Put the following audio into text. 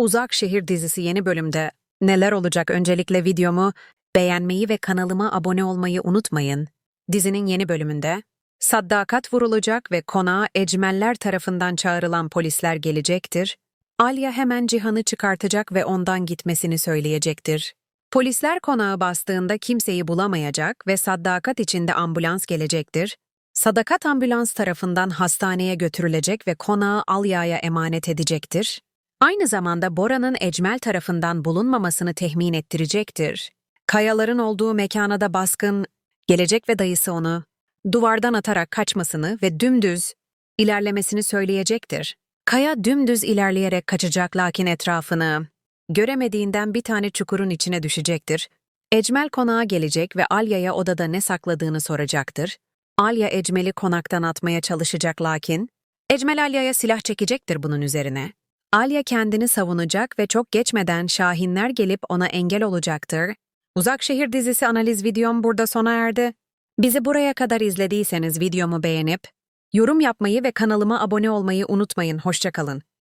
Uzak Şehir dizisi yeni bölümde neler olacak öncelikle videomu beğenmeyi ve kanalıma abone olmayı unutmayın. Dizinin yeni bölümünde Saddakat vurulacak ve konağa ecmeller tarafından çağrılan polisler gelecektir. Alya hemen Cihan'ı çıkartacak ve ondan gitmesini söyleyecektir. Polisler konağı bastığında kimseyi bulamayacak ve saddakat içinde ambulans gelecektir. Sadakat ambulans tarafından hastaneye götürülecek ve konağı Alya'ya emanet edecektir. Aynı zamanda Bora'nın Ecmel tarafından bulunmamasını tehmin ettirecektir. Kayaların olduğu mekana da baskın gelecek ve dayısı onu duvardan atarak kaçmasını ve dümdüz ilerlemesini söyleyecektir. Kaya dümdüz ilerleyerek kaçacak lakin etrafını göremediğinden bir tane çukurun içine düşecektir. Ecmel konağa gelecek ve Alya'ya odada ne sakladığını soracaktır. Alya Ecmel'i konaktan atmaya çalışacak lakin Ecmel Alya'ya silah çekecektir bunun üzerine. Alya kendini savunacak ve çok geçmeden Şahinler gelip ona engel olacaktır. Uzak Şehir dizisi analiz videom burada sona erdi. Bizi buraya kadar izlediyseniz videomu beğenip, yorum yapmayı ve kanalıma abone olmayı unutmayın. Hoşçakalın.